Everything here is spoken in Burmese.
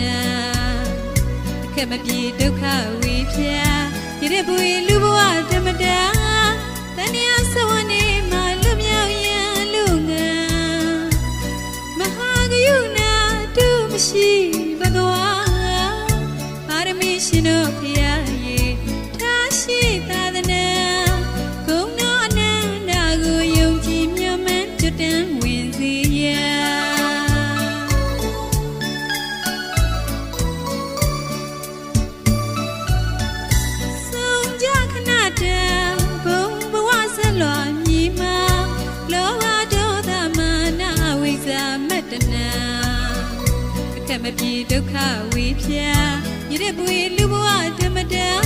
နာအခက်မပြေဒုက္ခဝေဖြာရတဲ့ဘူရီလူဘဝဓမ္မတာတဏှာဆဝနေမှာလွမြောက်ရန်လူငါမဟာကရုဏာတူမရှိဘဂဝါပါရမီရှင်တို့ တ္တနာအခက်မပြေဒုက္ခဝေဖြာရတဲ့ပွေလူဘဝဓမ္မတာတဏှာစဝနေ